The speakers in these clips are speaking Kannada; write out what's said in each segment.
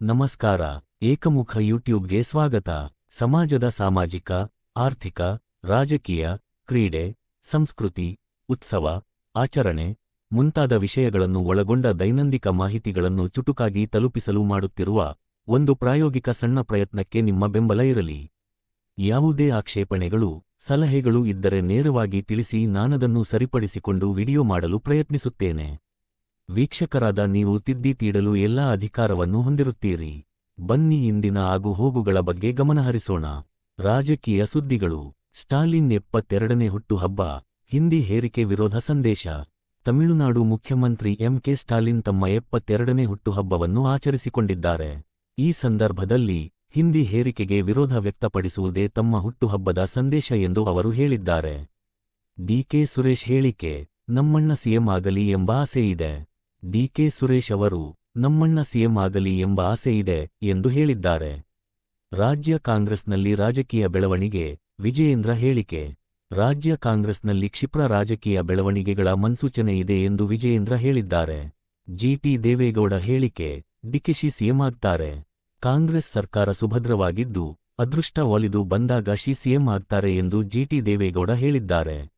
ನಮಸ್ಕಾರ, ಏಕಮುಖ ಯೂಟ್ಯೂಬ್ಗೆ ಸ್ವಾಗತ. ಸಮಾಜದ ಸಾಮಾಜಿಕ, ಆರ್ಥಿಕ, ರಾಜಕೀಯ, ಕ್ರೀಡೆ, ಸಂಸ್ಕೃತಿ, ಉತ್ಸವ, ಆಚರಣೆ ಮುಂತಾದ ವಿಷಯಗಳನ್ನು ಒಳಗೊಂಡ ದೈನಂದಿಕ ಮಾಹಿತಿಗಳನ್ನು ಚುಟುಕಾಗಿ ತಲುಪಿಸಲು ಮಾಡುತ್ತಿರುವ ಒಂದು ಪ್ರಾಯೋಗಿಕ ಸಣ್ಣ ಪ್ರಯತ್ನಕ್ಕೆ ನಿಮ್ಮ ಬೆಂಬಲ ಇರಲಿ. ಯಾವುದೇ ಆಕ್ಷೇಪಣೆಗಳು, ಸಲಹೆಗಳು ಇದ್ದರೆ ನೇರವಾಗಿ ತಿಳಿಸಿ ನಾನದನ್ನು ಸರಿಪಡಿಸಿಕೊಂಡು ವಿಡಿಯೋ ಮಾಡಲು ಪ್ರಯತ್ನಿಸುತ್ತೇನೆ. ವೀಕ್ಷಕರಾದ ನೀವು ತಿದ್ದಿ ತೀಡಲು ಎಲ್ಲಾ ಅಧಿಕಾರವನ್ನು ಹೊಂದಿರುತ್ತೀರಿ. ಬನ್ನಿ ಇಂದಿನ ಆಗು ಹೋಗುಗಳ ಬಗ್ಗೆ ಗಮನಹರಿಸೋಣ ರಾಜಕೀಯ ಸುದ್ದಿಗಳು. ಸ್ಟಾಲಿನ್ ಎಪ್ಪತ್ತೆರಡನೇ ಹುಟ್ಟುಹಬ್ಬ. ಹಿಂದಿ ಹೇರಿಕೆ ವಿರೋಧ ಸಂದೇಶ. ತಮಿಳುನಾಡು ಮುಖ್ಯಮಂತ್ರಿ ಎಂಕೆ ಸ್ಟಾಲಿನ್ ತಮ್ಮ ಎಪ್ಪತ್ತೆರಡನೇ ಹುಟ್ಟುಹಬ್ಬವನ್ನು ಆಚರಿಸಿಕೊಂಡಿದ್ದಾರೆ. ಈ ಸಂದರ್ಭದಲ್ಲಿ ಹಿಂದಿ ಹೇರಿಕೆಗೆ ವಿರೋಧ ವ್ಯಕ್ತಪಡಿಸುವುದೇ ತಮ್ಮ ಹುಟ್ಟುಹಬ್ಬದ ಸಂದೇಶ ಎಂದು ಅವರು ಹೇಳಿದ್ದಾರೆ. ಡಿಕೆ ಸುರೇಶ್ ಹೇಳಿಕೆ, ನಮ್ಮಣ್ಣ ಸಿಎಂ ಆಗಲಿ ಎಂಬ ಆಸೆ ಇದೆ ಡಿಕೆ ಸುರೇಶ್ ಅವರು, ನಮ್ಮಣ್ಣ ಸಿಎಂ ಆಗಲಿ ಎಂಬ ಆಸೆ ಇದೆ ಎಂದು ಹೇಳಿದ್ದಾರೆ. ರಾಜ್ಯ ಕಾಂಗ್ರೆಸ್ನಲ್ಲಿ ರಾಜಕೀಯ ಬೆಳವಣಿಗೆ, ವಿಜಯೇಂದ್ರ ಹೇಳಿಕೆ. ರಾಜ್ಯ ಕಾಂಗ್ರೆಸ್ನಲ್ಲಿ ಕ್ಷಿಪ್ರ ರಾಜಕೀಯ ಬೆಳವಣಿಗೆಗಳ ಮನ್ಸೂಚನೆ ಇದೆ ಎಂದು ವಿಜಯೇಂದ್ರ ಹೇಳಿದ್ದಾರೆ. ಜಿಟಿ ದೇವೇಗೌಡ ಹೇಳಿಕೆ ಡಿಕೆಶಿ ಸಿಎಂ ಆಗ್ತಾರೆ. ಕಾಂಗ್ರೆಸ್ ಸರ್ಕಾರ ಸುಭದ್ರವಾಗಿದ್ದು, ಅದೃಷ್ಟ ಒಲಿದು ಬಂದಾಗ ಶಿ ಸಿಎಂ ಆಗ್ತಾರೆ ಎಂದು ಜಿಟಿ ದೇವೇಗೌಡ ಹೇಳಿದ್ದಾರೆ.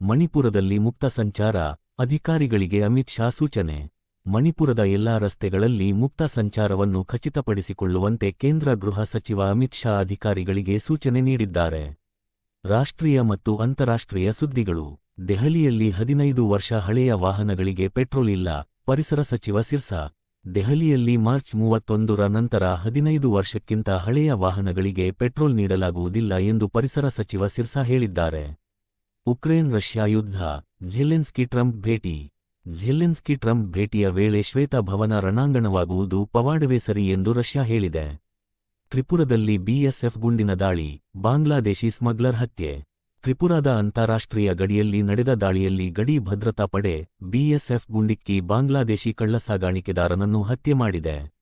ಮಣಿಪುರದಲ್ಲಿ ಮುಕ್ತ ಸಂಚಾರ ಅಧಿಕಾರಿಗಳಿಗೆ ಅಮಿತ್ ಶಾ ಸೂಚನೆ. ಮಣಿಪುರದ ಎಲ್ಲಾ ರಸ್ತೆಗಳಲ್ಲಿ ಮುಕ್ತ ಸಂಚಾರವನ್ನು ಖಚಿತಪಡಿಸಿಕೊಳ್ಳುವಂತೆ ಕೇಂದ್ರ ಗೃಹ ಸಚಿವ ಅಮಿತ್ ಶಾ ಅಧಿಕಾರಿಗಳಿಗೆ ಸೂಚನೆ ನೀಡಿದ್ದಾರೆ. ರಾಷ್ಟ್ರೀಯ ಮತ್ತು ಅಂತಾರಾಷ್ಟ್ರೀಯ ಸುದ್ದಿಗಳು. ದೆಹಲಿಯಲ್ಲಿ ಹದಿನೈದು ವರ್ಷ ಹಳೆಯ ವಾಹನಗಳಿಗೆ ಪೆಟ್ರೋಲ್ ಇಲ್ಲ, ಪರಿಸರ ಸಚಿವ ಸಿರ್ಸಾ. ದೆಹಲಿಯಲ್ಲಿ ಮಾರ್ಚ್ ಮೂವತ್ತೊಂದರ ನಂತರ ಹದಿನೈದು ವರ್ಷಕ್ಕಿಂತ ಹಳೆಯ ವಾಹನಗಳಿಗೆ ಪೆಟ್ರೋಲ್ ನೀಡಲಾಗುವುದಿಲ್ಲ ಎಂದು ಪರಿಸರ ಸಚಿವ ಸಿರ್ಸಾ ಹೇಳಿದ್ದಾರೆ. ಉಕ್ರೇನ್ ರಷ್ಯಾ ಯುದ್ಧ. ಝೆಲೆನ್ಸ್ಕಿ ಟ್ರಂಪ್ ಭೇಟಿ. ಝಿಲಿನ್ಸ್ಕಿ ಟ್ರಂಪ್ ಭೇಟಿಯ ವೇಳೆ ಶ್ವೇತಭವನ ರಣಾಂಗಣವಾಗುವುದು ಪವಾಡವೇ ಸರಿ ಎಂದು ರಷ್ಯಾ ಹೇಳಿದೆ. ತ್ರಿಪುರದಲ್ಲಿ ಬಿಎಸ್ಎಫ್ ಗುಂಡಿನ ದಾಳಿ, ಬಾಂಗ್ಲಾದೇಶಿ ಸ್ಮಗ್ಲರ್ ಹತ್ಯೆ. ತ್ರಿಪುರಾದ ಅಂತಾರಾಷ್ಟ್ರೀಯ ಗಡಿಯಲ್ಲಿ ನಡೆದ ದಾಳಿಯಲ್ಲಿ ಗಡಿ ಭದ್ರತಾ ಪಡೆ ಬಿಎಸ್ಎಫ್ ಗುಂಡಿಕ್ಕಿ ಬಾಂಗ್ಲಾದೇಶಿ ಕಳ್ಳಸಾಗಾಣಿಕೆದಾರನನ್ನು ಹತ್ಯೆ ಮಾಡಿದೆ.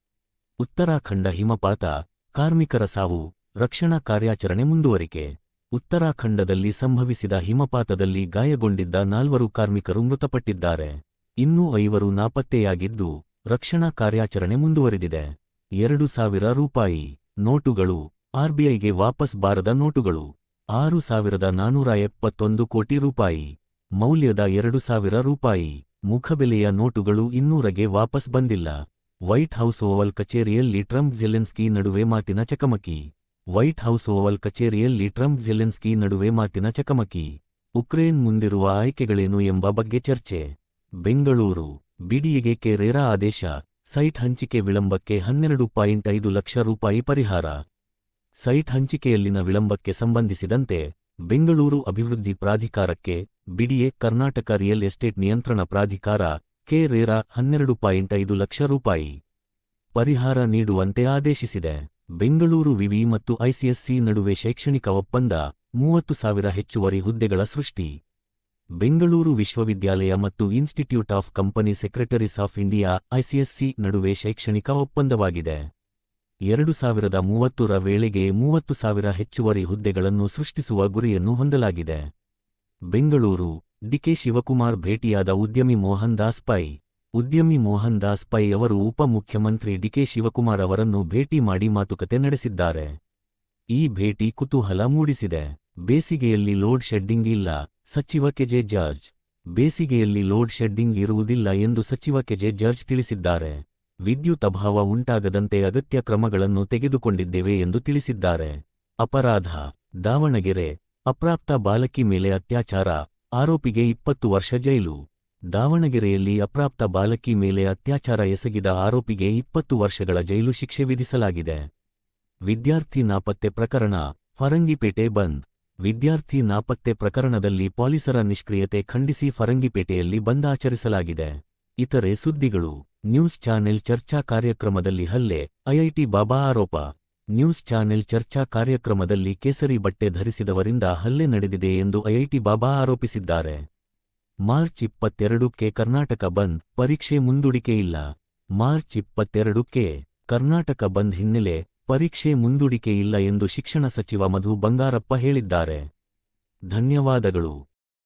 ಉತ್ತರಾಖಂಡ ಹಿಮಪಾತ, ಕಾರ್ಮಿಕರ ಸಾವು, ರಕ್ಷಣಾ ಕಾರ್ಯಾಚರಣೆ ಮುಂದುವರಿಕೆ. ಉತ್ತರಾಖಂಡದಲ್ಲಿ ಸಂಭವಿಸಿದ ಹಿಮಪಾತದಲ್ಲಿ ಗಾಯಗೊಂಡಿದ್ದ ನಾಲ್ವರು ಕಾರ್ಮಿಕರು ಮೃತಪಟ್ಟಿದ್ದಾರೆ. ಇನ್ನೂ ಐವರು ನಾಪತ್ತೆಯಾಗಿದ್ದು, ರಕ್ಷಣಾ ಕಾರ್ಯಾಚರಣೆ ಮುಂದುವರೆದಿದೆ. ಎರಡು ಸಾವಿರ ರೂಪಾಯಿ ನೋಟುಗಳು, ಆರ್ಬಿಐಗೆ ವಾಪಸ್ ಬಾರದ ನೋಟುಗಳು, ಆರು ಸಾವಿರದ ನಾನೂರ ಎಪ್ಪತ್ತೊಂದು ಕೋಟಿ ರೂಪಾಯಿ, ಮೌಲ್ಯದ ಎರಡು ಸಾವಿರ ರೂಪಾಯಿ ಮುಖಬೆಲೆಯ ನೋಟುಗಳು ಇನ್ನೂರಗೆ ವಾಪಸ್ ಬಂದಿಲ್ಲ. ವೈಟ್ ಹೌಸ್ ಓವಲ್ ಕಚೇರಿಯಲ್ಲಿ ಟ್ರಂಪ್ ಜೆಲೆನ್ಸ್ಕಿ ನಡುವೆ ಮಾತಿನ ಚಕಮಕಿ. ವೈಟ್ ಹೌಸ್ ಓವಲ್ ಕಚೇರಿಯಲ್ಲಿ ಟ್ರಂಪ್ ಜೆಲೆನ್ಸ್ಕಿ ನಡುವೆ ಮಾತಿನ ಚಕಮಕಿ. ಉಕ್ರೇನ್ ಮುಂದಿರುವ ಆಯ್ಕೆಗಳೇನು ಎಂಬ ಬಗ್ಗೆ ಚರ್ಚೆ. ಬೆಂಗಳೂರು. ಬಿಡಿಎಗೆ ಕೆರೇರಾ ಆದೇಶ. ಸೈಟ್ ಹಂಚಿಕೆ ವಿಳಂಬಕ್ಕೆ ಹನ್ನೆರಡು ಪಾಯಿಂಟ್ ಐದು ಲಕ್ಷ ರೂಪಾಯಿ ಪರಿಹಾರ. ಸೈಟ್ ಹಂಚಿಕೆಯಲ್ಲಿನ ವಿಳಂಬಕ್ಕೆ ಸಂಬಂಧಿಸಿದಂತೆ ಬೆಂಗಳೂರು ಅಭಿವೃದ್ಧಿ ಪ್ರಾಧಿಕಾರಕ್ಕೆ ಬಿಡಿಎ ಕರ್ನಾಟಕ ರಿಯಲ್ ಎಸ್ಟೇಟ್ ನಿಯಂತ್ರಣ ಪ್ರಾಧಿಕಾರ ಕೆ ರೇರಾ ಹನ್ನೆರಡು ಪಾಯಿಂಟ್ ಐದು ಲಕ್ಷ ರೂಪಾಯಿ ಪರಿಹಾರ ನೀಡುವಂತೆ ಆದೇಶಿಸಿದೆ. ಬೆಂಗಳೂರು ವಿವಿ ಮತ್ತು ಐಸಿಎಸ್ಸಿ ನಡುವೆ ಶೈಕ್ಷಣಿಕ ಒಪ್ಪಂದ ಮೂವತ್ತು ಸಾವಿರ ಹೆಚ್ಚುವರಿ ಹುದ್ದೆಗಳ ಸೃಷ್ಟಿ. ಬೆಂಗಳೂರು ವಿಶ್ವವಿದ್ಯಾಲಯ ಮತ್ತು Institute of Company Secretaries of India ICSC ನಡುವೆ ಶೈಕ್ಷಣಿಕ ಒಪ್ಪಂದವಾಗಿದೆ. ಎರಡು ಸಾವಿರದ ಮೂವತ್ತರ ವೇಳೆಗೆ ಮೂವತ್ತು ಸಾವಿರ ಹೆಚ್ಚುವರಿ ಹುದ್ದೆಗಳನ್ನು ಸೃಷ್ಟಿಸುವ ಗುರಿಯನ್ನು ಹೊಂದಲಾಗಿದೆ. ಬೆಂಗಳೂರು ಡಿಕೆ ಶಿವಕುಮಾರ್ ಭೇಟಿಯಾದ ಉದ್ಯಮಿ ಮೋಹನ್ ದಾಸ್ ಪೈ ಉದ್ಯಮಿ ಮೋಹನ್ ದಾಸ್ ಪೈ ಅವರು ಉಪಮುಖ್ಯಮಂತ್ರಿ ಡಿಕೆ ಶಿವಕುಮಾರ್ ಅವರನ್ನು ಭೇಟಿ ಮಾಡಿ ಮಾತುಕತೆ ನಡೆಸಿದ್ದಾರೆ. ಈ ಭೇಟಿ ಕುತೂಹಲ ಮೂಡಿಸಿದೆ. ಬೇಸಿಗೆಯಲ್ಲಿ ಲೋಡ್ ಶೆಡ್ಡಿಂಗ್ ಇಲ್ಲ, ಸಚಿವ ಕೆಜೆ ಜಾರ್ಜ್. ಬೇಸಿಗೆಯಲ್ಲಿ ಲೋಡ್ ಶೆಡ್ಡಿಂಗ್ ಇರುವುದಿಲ್ಲ ಎಂದು ಸಚಿವ ಕೆಜೆ ಜಾರ್ಜ್ ತಿಳಿಸಿದ್ದಾರೆ. ವಿದ್ಯುತ್ ಅಭಾವ ಉಂಟಾಗದಂತೆ ಅಗತ್ಯ ಕ್ರಮಗಳನ್ನು ತೆಗೆದುಕೊಂಡಿದ್ದೇವೆ ಎಂದು ತಿಳಿಸಿದ್ದಾರೆ. ಅಪರಾಧ, ದಾವಣಗೆರೆ, ಅಪ್ರಾಪ್ತ ಬಾಲಕಿ ಮೇಲೆ ಅತ್ಯಾಚಾರ, ಆರೋಪಿಗೆ ಇಪ್ಪತ್ತು ವರ್ಷ ಜೈಲು. ದಾವಣಗೆರೆಯಲ್ಲಿ ಅಪ್ರಾಪ್ತ ಬಾಲಕಿ ಮೇಲೆ ಅತ್ಯಾಚಾರ ಎಸಗಿದ ಆರೋಪಿಗೆ ಇಪ್ಪತ್ತು ವರ್ಷಗಳ ಜೈಲು ಶಿಕ್ಷೆ ವಿಧಿಸಲಾಗಿದೆ. ವಿದ್ಯಾರ್ಥಿ ನಾಪತ್ತೆ ಪ್ರಕರಣ, ಫರಂಗಿಪೇಟೆ ಬಂದ್. ವಿದ್ಯಾರ್ಥಿ ನಾಪತ್ತೆ ಪ್ರಕರಣದಲ್ಲಿ ಪೊಲೀಸರ ನಿಷ್ಕ್ರಿಯತೆ ಖಂಡಿಸಿ ಫರಂಗಿಪೇಟೆಯಲ್ಲಿ ಬಂದ್ ಆಚರಿಸಲಾಗಿದೆ. ಇತರೆ ಸುದ್ದಿಗಳು, ನ್ಯೂಸ್ ಚಾನೆಲ್ ಚರ್ಚಾ ಕಾರ್ಯಕ್ರಮದಲ್ಲಿ ಹಲ್ಲೆ, ಐಐಟಿ ಬಾಬಾ ಆರೋಪ. ನ್ಯೂಸ್ ಚಾನೆಲ್ ಚರ್ಚಾ ಕಾರ್ಯಕ್ರಮದಲ್ಲಿ ಕೇಸರಿ ಬಟ್ಟೆ ಧರಿಸಿದವರಿಂದ ಹಲ್ಲೆ ನಡೆದಿದೆ ಎಂದು ಐಐಟಿ ಬಾಬಾ ಆರೋಪಿಸಿದ್ದಾರೆ. ಮಾರ್ಚ್ ಇಪ್ಪತ್ತೆರಡಕ್ಕೆ ಕರ್ನಾಟಕ ಬಂದ್ ಪರೀಕ್ಷೆ ಮುಂದೂಡಿಕೆ ಇಲ್ಲ. ಮಾರ್ಚ್ ಇಪ್ಪತ್ತೆರಡಕ್ಕೆ ಕರ್ನಾಟಕ ಬಂದ್ ಹಿನ್ನೆಲೆ ಪರೀಕ್ಷೆ ಮುಂದೂಡಿಕೆ ಇಲ್ಲ ಎಂದು ಶಿಕ್ಷಣ ಸಚಿವ ಮಧು ಬಂಗಾರಪ್ಪ ಹೇಳಿದ್ದಾರೆ. ಧನ್ಯವಾದಗಳು.